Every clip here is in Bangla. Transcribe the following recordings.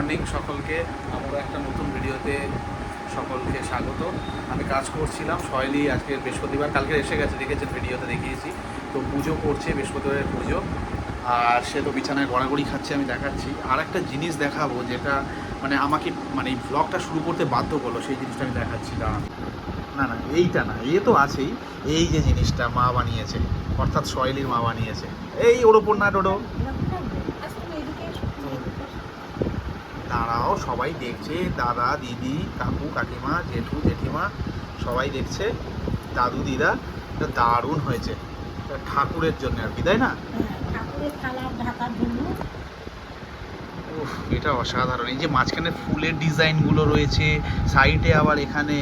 মর্নিং সকলকে আমরা একটা নতুন ভিডিওতে সকলকে স্বাগত। আমি কাজ করছিলাম শৈলী আজকে বৃহস্পতিবার, কালকে এসে গেছে, দেখেছেন ভিডিওতে দেখিয়েছি। তো পুজো করছে, বৃহস্পতিবারের পুজো। আর সে তো বিছানায় গড়াগড়ি খাচ্ছে, আমি দেখাচ্ছি। আর একটা জিনিস দেখাবো, যেটা মানে আমাকে মানে এই ব্লগটা শুরু করতে বাধ্য করল, সেই জিনিসটা আমি দেখাচ্ছি, দাঁড়ান। না না, এইটা না, এ তো আছেই। এই যে জিনিসটা মা বানিয়েছে, অর্থাৎ শৈলীর মা বানিয়েছে। এই ওর ওপর না ডোডো। দাঁড়াও সবাই দেখছে দাদা দিদি কাকু কাকিমা জেঠু জেঠিমা সবাই দেখছে দাদু দিদা দারুণ হয়েছে। ঠাকুরের জন্য আর কি তাই না? এটা অসাধারণ। এই যে মাঝখানে ফুলের ডিজাইনগুলো রয়েছে সাইডে আবার এখানে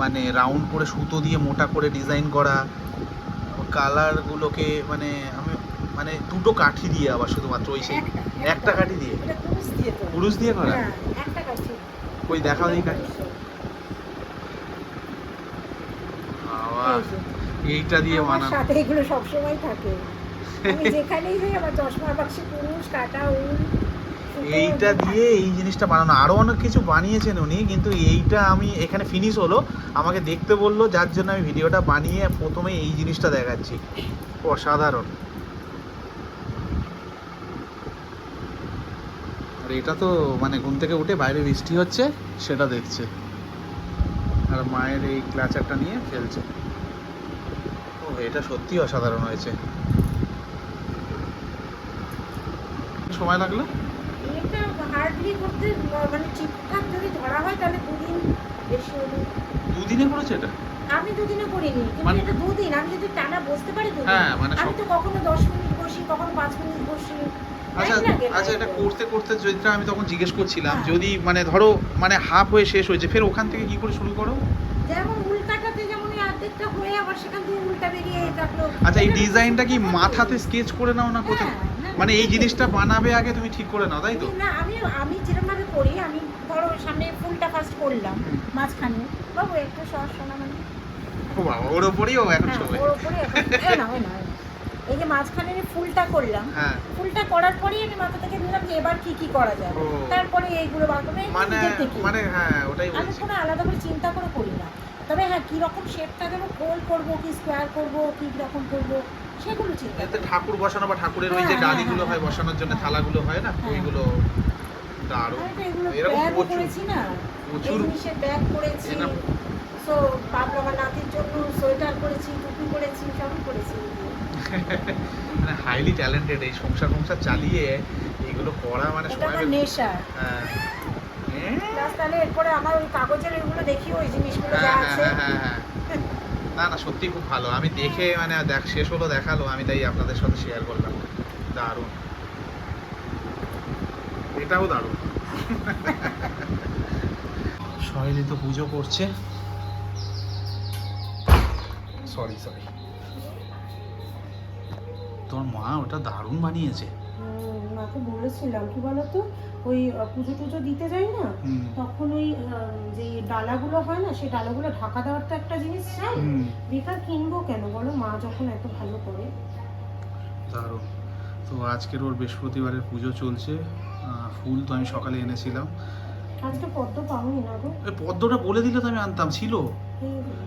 মানে রাউন্ড করে সুতো দিয়ে মোটা করে ডিজাইন করা। কালারগুলোকে মানে আমি মানে দুটো কাঠি দিয়ে আবার শুধুমাত্র ওই সেই একটা কাঠি দিয়ে? পুরুষ দিয়ে করা? ওই দেখাও এই কাঠি বাবা এইটা দিয়ে বানানো সাথে এগুলো সবসময় থাকে। আমি যেখানেই যাই আমার চশমার বাক্সে পুরুষ কাটা উল এইটা দিয়ে এই জিনিসটা বানানো। আরও অনেক কিছু বানিয়েছেন উনি কিন্তু এইটা আমি এখানে ফিনিশ হলো। আমাকে দেখতে বলল যার জন্য আমি ভিডিওটা বানিয়ে প্রথমে এই জিনিসটা দেখাচ্ছি। অসাধারণ। আর এটা তো মানে ঘুম থেকে উঠে বাইরে বৃষ্টি হচ্ছে সেটা দেখছে। আর মায়ের এই ক্লাচারটা নিয়ে খেলছে। ও এটা সত্যি অসাধারণ হয়েছে। সময় লাগল? মানে ঠিকঠাক যদি ধরা হয় তাহলে দুদিন দুদিনে করেছে এটা? আমি দুদিনে করিনি কিন্তু মানে- এটা দুদিন আমি যদি টানা বসতে পারি হ্যাঁ, মানে আমি তো কখনো দশ মিনিট বসি কখনো পাঁচ মিনিট বসি। আচ্ছা আচ্ছা এটা করতে করতে যেটা আমি তখন জিজ্ঞেস করছিলাম হ্যাঁ। যদি মানে ধরো মানে হাফ হয়ে শেষ হয়েছে ফের ওখান থেকে কি করে শুরু করো? যেমন উল্টাটাতে যেমন অর্ধেকটা হয়ে আবার সেখান থেকে উল্টা বেরিয়ে থাকল। আচ্ছা এই ডিজাইনটা কি হ্যাঁ, মাথাতে স্কেচ করে নাও না কোথায়? হ্যাঁ, মানে এই জিনিসটা বানাবে আগে তুমি ঠিক করে নাও তাই তো? না আমি আমি যেরকম ভাবে করি আমি ধরো সামনে ফুলটা ফার্স্ট করলাম মাঝখানে। বাবু একটু সস শোনা মানে। ও বাবা ওর ওপরেই ও এখন হ্যাঁ, শোবে। ওর উপরে এখন- না, না, না। এই যে মাঝখানে যে ফুলটা করলাম হ্যাঁ। ফুলটা করার পরেই আমি মাথা থেকে দিলাম যে এবার কি কি করা যায়। তারপরে এইগুলো বার করবে মানে নিজের থেকে মানে হ্যাঁ আমি কোনো আলাদা করে চিন্তা করে করি না। তবে হ্যাঁ কি রকম শেপটা দেবো গোল করব কি স্কোয়ার করব কি রকম করব সেগুলো চিন্তা এতে ঠাকুর বসানো বা ঠাকুরের ওই যে ডালিগুলো হ্যাঁ, হয় বসানোর জন্য। থালাগুলো হয় না। ওইগুলো দারুণ। এরকম করেছি না। প্রচুর। ব্যাগ করেছি। সো বাবু নাতির জন্য সোয়েটার করেছি টুপি করেছি সবই করেছি। মানে হাইলি ট্যালেন্টেড এই সংসার সংসার চালিয়ে এগুলো করা মানে সময় নেশা। হ্যাঁ। হ্যাঁ, তাহলে এরপরে আমার ওই কাগজের এগুলো দেখি ওই জিনিসগুলো যা হ্যাঁ, আছে। হ্যাঁ, হ্যাঁ, হ্যাঁ। না না সত্যি খুব ভালো। আমি দেখে মানে দেখ শেষ হলো দেখাল আমি তাই আপনাদের সাথে শেয়ার করলাম। দারুণ। এটাও দারুণ। সহেলি তো পুজো করছে। সরি সরি তোর মা ওটা দারুণ বানিয়েছে। মাকে বলেছিলাম কি বলতো? ওই পুজো টুজো দিতে যাই না তখন ওই যে ডালাগুলো হয় না সেই ডালাগুলো ঢাকা দেওয়ার তো একটা জিনিস চাই বেকার কিনবো কেন? বলো মা যখন এত ভালো করে। দারুণ। তো আজকের ওর বৃহস্পতিবারের পুজো চলছে ফুল তো আমি সকালে এনেছিলাম। আজকে পদ্ম পাওনি না গো। পদ্মটা বলে দিলে তো আমি আনতাম ছিল।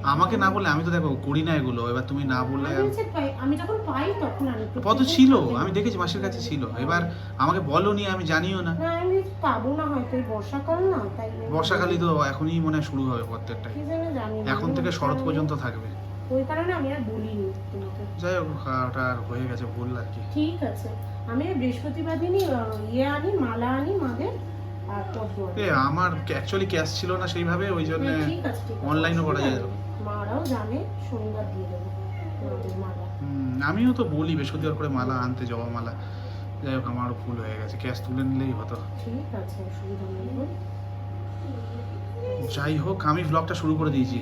আমাকে না বলে আমি তো দেখো করি না এগুলো এবার তুমি না বললে আমি আমি যখন পাই তখন আনি পদ্ম ছিল আমি দেখেছি মাসির কাছে ছিল। এবার আমাকে বলো বলনি আমি জানিও না। না আমি পাবো না হয়তো এই বর্ষাকাল না তাই বর্ষাকালই তো এখনই মনে হয় শুরু হবে না। এখন থেকে শরৎ পর্যন্ত থাকবে। ওই কারণে আমি আর বলিনি তোমাকে। যাই হোক ওটা আর হয়ে গেছে ভুল আর কি। ঠিক আছে। আমি বৃহস্পতিবার দিনই ইয়ে আনি মালা আনি মাদের আমার অ্যাকচুয়ালি ক্যাশ ছিল না সেইভাবে ওই জন্য হ্যাঁ, অনলাইনও করা যায়। মারাও জানে শনিবার দিয়ে দেবো। মালা। আমিও তো বলি বৃহস্পতিবার করে মালা আনতে জবা মালা। যাই হোক আমারও ভুল হয়ে গেছে ক্যাশ তুলে নিলেই হতো। ঠিক আছে অসুবিধা নেই। যাই হোক আমি ব্লগটা শুরু করে দিয়েছি।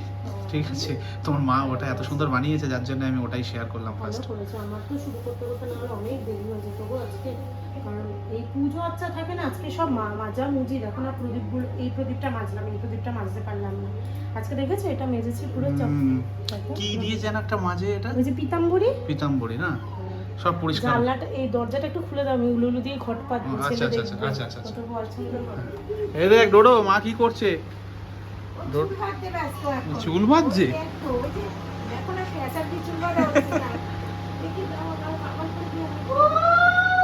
ঠিক আছে তোমার মা ওটা এত সুন্দর বানিয়েছে যার জন্য আমি ওটাই শেয়ার করলাম ফার্স্ট আমার তো শুরু করতে করতে না অনেক দেরি হয়ে যেত গো আজকে। কারণ এই পুজো আচ্ছা থাকে না আজকে সব মাজা মুজি দেখো না প্রদীপগুলো এই প্রদীপটা মাজলাম এই প্রদীপটা মাজতে পারলাম না। আজকে দেখেছ এটা মেজেছি পুরো কি দিয়ে যেন একটা মাঝে এটা? ওই যে পিতাম্বরী? পিতাম্বরী না? সব পরিষ্কার। জানলাটা এই দরজাটা একটু খুলে দাও আমি উলু উলু দিয়ে ঘট আচ্ছা, আচ্ছা, আচ্ছা, আচ্ছা, এই দেখ ডোডো মা কি করছে ডোড কাটতে ব্যস্ত এখন। চুল বাঁধছে?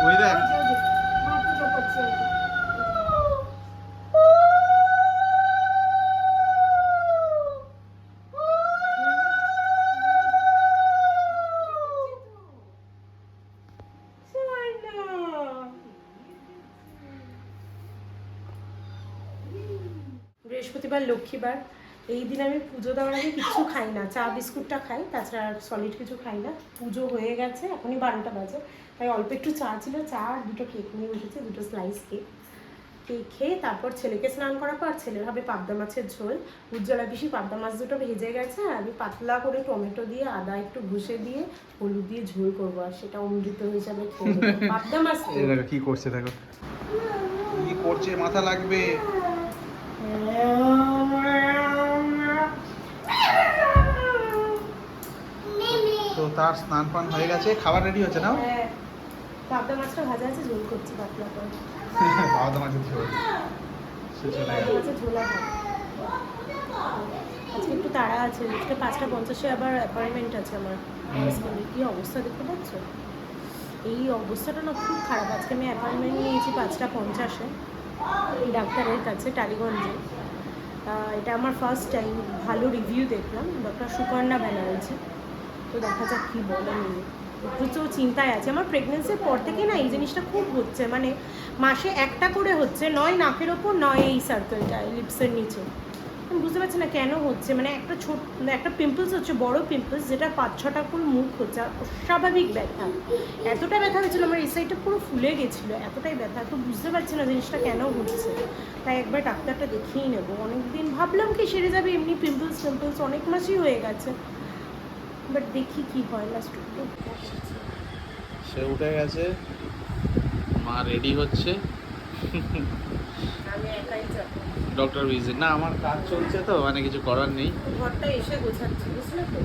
ওই দেখো, বৃহস্পতিবার লক্ষ্মীবার, এই দিন আমি পুজো দেওয়ার আগে কিছু খাই না। চা, বিস্কুটটা খাই, তাছাড়া সলিড কিছু খাই না। পুজো হয়ে গেছে, এখনই বারোটা বাজে। তাই অল্প একটু চা ছিল, চা আর দুটো কেক নিয়ে বসেছি, দুটো স্লাইস কেক কেক খেয়ে তারপর ছেলেকে স্নান করার পর ছেলের হবে পাবদা মাছের ঝোল। উজ্জ্বলা পিসি পাবদা মাছ দুটো ভেজে গেছে, আর আমি পাতলা করে টমেটো দিয়ে আদা একটু ঘষে দিয়ে হলুদ দিয়ে ঝোল করব, আর সেটা অমৃত হিসাবে পাবদা মাছ কি করছে, দেখো। কি করছে, মাথা লাগবে। তার স্নান পান হয়ে গেছে খাবার রেডি হচ্ছে না হ্যাঁ, পাবদা মাছটা ভাজা আছে ঝোল করছি পাতলা করে তো মাঝে ঝোল সে চলে পাবদা ঝোল আজকে একটু তাড়া আছে আজকে পাঁচটা পঞ্চাশে আবার অ্যাপয়েন্টমেন্ট আছে আমার। কি অবস্থা দেখতে পাচ্ছ? এই অবস্থাটা না খুব খারাপ। আজকে আমি অ্যাপয়েন্টমেন্ট নিয়েছি পাঁচটা পঞ্চাশে এই ডাক্তারের কাছে টালিগঞ্জে। এটা আমার ফার্স্ট টাইম ভালো রিভিউ দেখলাম। ডক্টর সুকর্ণা ব্যানার্জি। তো দেখা যাক কী বলেন প্রচুর চিন্তায় আছে। আমার প্রেগনেন্সির পর থেকে না এই জিনিসটা খুব হচ্ছে। মানে মাসে একটা করে হচ্ছে, নয় নাকের ওপর, নয় এই সার্কেলটা লিপসের নিচে। আমি বুঝতে পারছি না কেন হচ্ছে। মানে একটা ছোট, একটা পিম্পলস হচ্ছে, বড় পিম্পলস যেটা পাঁচ ছটা ফুল মুখ হচ্ছে। আর অস্বাভাবিক ব্যথা। এতটা ব্যথা হয়েছিল, আমার এই সাইডটা পুরো ফুলে গেছিল। এতটাই ব্যথা। তো বুঝতে পারছি না জিনিসটা কেন হচ্ছে। তাই একবার ডাক্তারটা দেখিয়েই নেব। অনেকদিন ভাবলাম কি সেরে যাবে, এমনি পিম্পলস টিম্পলস অনেক মাসই হয়ে গেছে। বাট দেখি কি হয় লাস্ট সে উঠে গেছে। মা রেডি হচ্ছে। আমি একাই যাব। ডক্টর ভিজিট না আমার কাজ চলছে তো মানে কিছু করার নেই। ঘরটা এসে গোছাচ্ছি বুঝলে তো?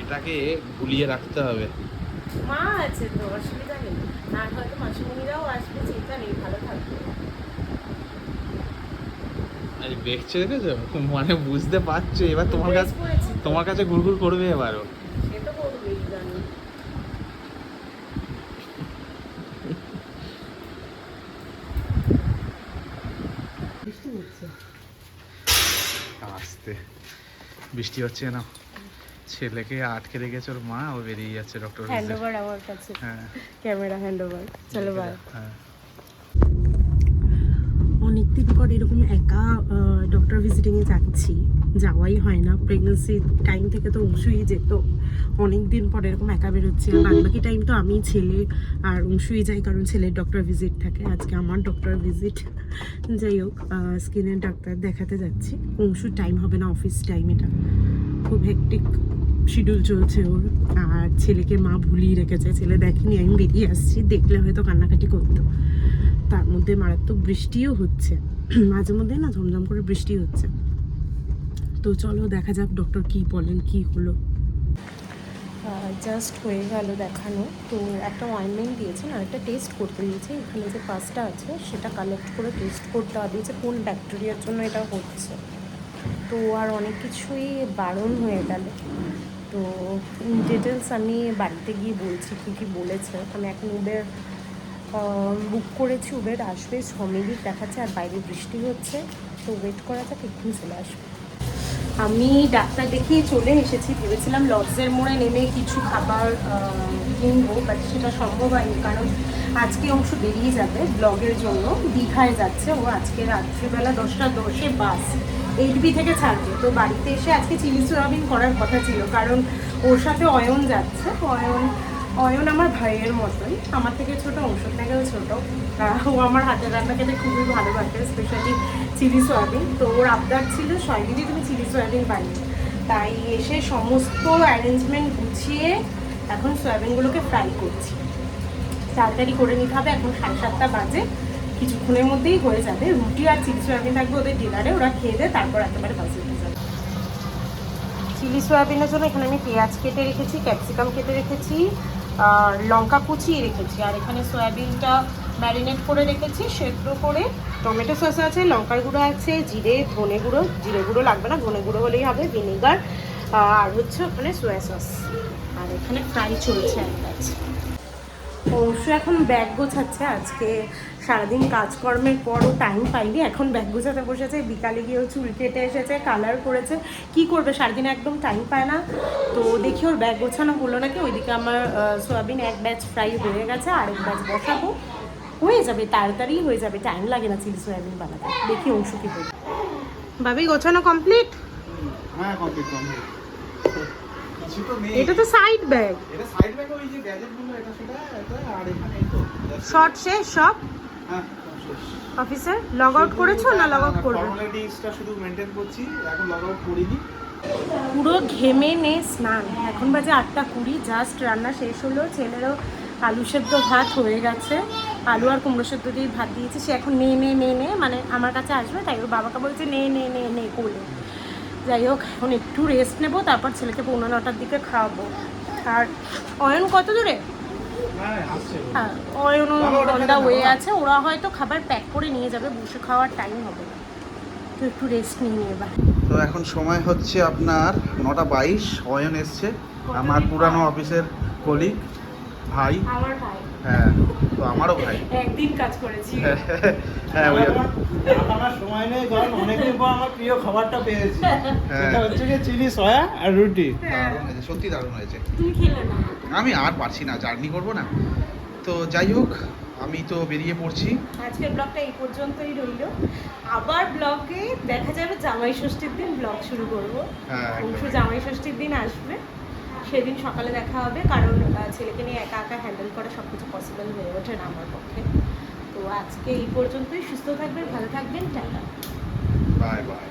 এটাকে গুলিয়ে রাখতে হবে। মা আছে তো অসুবিধা নেই। আর হয়তো মাসিমণিরাও আসবে চিন্তা নেই ভালো থাকবে। দেখছে দেখেছ? মানে বুঝতে পারছ এবার তোমার কাছে। তোমার কাছে ঘুরঘুর করবে এবারও। সে তো করবেই জানি। বৃষ্টি হচ্ছে। আসতে। বৃষ্টি হচ্ছে না। ছেলেকে আটকে রেখেছে ওর মা ও বেরিয়ে যাচ্ছে ডক্টর হ্যান্ড ওভার আমার কাছে। হ্যাঁ। ক্যামেরা হ্যান্ড ওভার চলো বাই হ্যাঁ। অনেকদিন পর এরকম একা ডক্টর ভিজিটিংয়ে যাচ্ছি। যাওয়াই হয় না। প্রেগনেন্সি টাইম থেকে তো অংশুই যেত। অনেক দিন পর এরকম একা বেরোচ্ছি। আর বাকি টাইম তো আমি ছেলে। আর অংশুই যাই কারণ ছেলের ডক্টর ভিজিট থাকে। আজকে আমার ডক্টর ভিজিট যাই হোক স্কিনের ডাক্তার দেখাতে যাচ্ছি। অংশুর টাইম হবে না অফিস টাইম এটা। খুব হেকটিক শিডিউল চলছে ওর। আর ছেলেকে মা ভুলিয়ে রেখেছে। ছেলে দেখেনি, আমি বেরিয়ে আসছি। দেখলে হয়তো কান্নাকাটি করতো। তার মধ্যে মারাত্মক বৃষ্টিও হচ্ছে। মাঝে মধ্যে না ঝমঝম করে বৃষ্টি হচ্ছে। তো চলো দেখা যাক ডক্টর কি বলেন, কি হলো। জাস্ট হয়ে গেল দেখানো। তো একটা অয়েনমেন্ট দিয়েছেন আর একটা টেস্ট করতে দিয়েছে। এখানে যে পাসটা আছে, সেটা কালেক্ট করে টেস্ট করতে হবে। যে কোন ব্যাকটেরিয়ার জন্য এটা হচ্ছে। তো আর অনেক কিছুই বারণ হয়ে গেল। তো ডিটেলস আমি বাড়িতে গিয়ে বলছি, কী কী বলেছে। আমি এখন উবের বুক করেছি উবের আসবে, ছ মিনিট দেখাচ্ছে, আর বাইরে বৃষ্টি হচ্ছে, তো ওয়েট করা যাক, এক্ষুনি চলে আসবে। আমি ডাক্তার দেখিয়ে চলে এসেছি, ভেবেছিলাম লজের মোড়ে নেমে কিছু খাবার কিনবো বাট সেটা সম্ভব হয়নি, কারণ আজকে অংশ বেরিয়ে যাবে ব্লগের জন্য, দীঘায় যাচ্ছে ও আজকে রাত্রিবেলা দশটা দশে বাস এইচবি থেকে ছাড়বে, তো বাড়িতে এসে আজকে চিলি সোয়াবিন করার কথা ছিল, কারণ ওর সাথে অয়ন যাচ্ছে, অয়ন অয়ন আমার ভাইয়ের মতোই আমার থেকে ছোট অংশের থেকেও ছোট। ও আমার হাতের রান্না খেতে খুবই ভালোবাসে স্পেশালি চিলি সয়াবিন। তো ওর আবদার ছিল, সয়াবিনই তুমি চিলি সয়াবিন বানিয়ে তাই এসে সমস্ত অ্যারেঞ্জমেন্ট গুছিয়ে এখন সয়াবিনগুলোকে ফ্রাই করছি। তাড়াতাড়ি করে নিতে হবে, এখন সাড়ে সাতটা বাজে। কিছুক্ষণের মধ্যেই হয়ে যাবে। রুটি আর চিলি সয়াবিন থাকবে ওদের ডিনারে ওরা খেয়ে দেয় তারপর একেবারে বাসে উঠে যাবে। চিলি সয়াবিনের জন্য এখানে আমি পেঁয়াজ কেটে রেখেছি, ক্যাপসিকাম কেটে রেখেছি লঙ্কা কুচিয়ে রেখেছি। আর এখানে সয়াবিনটা ম্যারিনেট করে রেখেছি, সেদ্ধ করে। টমেটো সস আছে, লঙ্কার গুঁড়ো আছে, জিরে, ধনে গুঁড়ো। জিরে গুঁড়ো লাগবে না, ধনে গুঁড়ো হলেই হবে, ভিনেগার আর হচ্ছে ওখানে সোয়া সস। আর এখানে ফ্রাই চলছে এক অবশ্য এখন ব্যাগ গোছাচ্ছে, আজকে সারাদিন কাজকর্মের পরও টাইম পাইনি, এখন ব্যাগ গোছাতে বসেছে, বিকালে গিয়েও চুল কেটে এসেছে কালার করেছে, কি করবে সারাদিন একদম টাইম পায় না, তো দেখি ওর ব্যাগ গোছানো হলো নাকি, ওইদিকে আমার সয়াবিন এক ব্যাচ ফ্রাই হয়ে গেছে, আরেক ব্যাচ বসাবো, হয়ে যাবে, তাড়াতাড়ি হয়ে যাবে টাইম লাগে না চিলি সয়াবিন বানাতে, দেখি অংশ কী করবে ভাবি, গোছানো কমপ্লিট হ্যাঁ কমপ্লিট কমপ্লিট কিছু তো নেই। এটা তো সাইড ব্যাগ এটা সাইড ব্যাগ ওই যে গ্যাজেটগুলো এটা সেটা এটা আর এখানে তো শর্ট শেষ সব? হ্যাঁ অফিসার লগ আউট করেছ না লগ আউট করবে? ফর্মালিটিসটা শুধু মেনটেন করছি এখন লগ আউট করিনি। পুরো ঘেমে নে স্নান। এখন বাজে আটটা কুড়ি জাস্ট রান্না শেষ হলো ছেলেরও আলু সেদ্ধ ভাত হয়ে গেছে। আলু আর কুমড়ো সেদ্ধ দিয়ে ভাত দিয়েছি সে এখন নে নে নে নে মানে আমার কাছে আসবে তাই ওর বাবাকে বলছে নে নে নে নে কোলে। যাই হোক এখন একটু রেস্ট নেব তারপর ছেলেকে পৌনে নটার দিকে খাওয়াবো। আর অয়ন কত দূরে? হ্যাঁ হ্যাঁ অয়ন হয়ে দাও। আছে ওরা হয়তো খাবার প্যাক করে নিয়ে যাবে বসে খাওয়ার টাইম হবে। না তো একটু রেস্ট নিয়ে এবার। তো এখন সময় হচ্ছে আপনার নটা বাইশ অয়ন এসছে আমার পুরানো অফিসের কলিগ ভাই। আমার ভাই। হ্যাঁ তো আমারও ভাই। একদিন কাজ করেছি। হ্যাঁ ওই আমার সময় নেই কারণ অনেকদিন পর আমার প্রিয় খাবারটা পেয়েছি। হ্যাঁ। সেটা হচ্ছে কি চিলি সয়া আর রুটি। সত্যি দারুণ হয়েছে। তুমি খেলে না? আমি আর পারছি না জার্নি করব না। তো যাই হোক আমি তো বেরিয়ে পড়ছি। আজকের ব্লগটা এই পর্যন্তই রইল। আবার ব্লগে দেখা যাবে জামাই ষষ্ঠীর দিন ব্লগ শুরু করব। হ্যাঁ জামাই ষষ্ঠীর দিন আসবে। সেদিন সকালে দেখা হবে, কারণ ছেলেকে নিয়ে একা একা হ্যান্ডেল করা সব কিছু পসিবল হয়ে ওঠে না আমার পক্ষে। তো আজকে এই পর্যন্তই, সুস্থ থাকবেন, ভালো থাকবেন, টাটা। Bye bye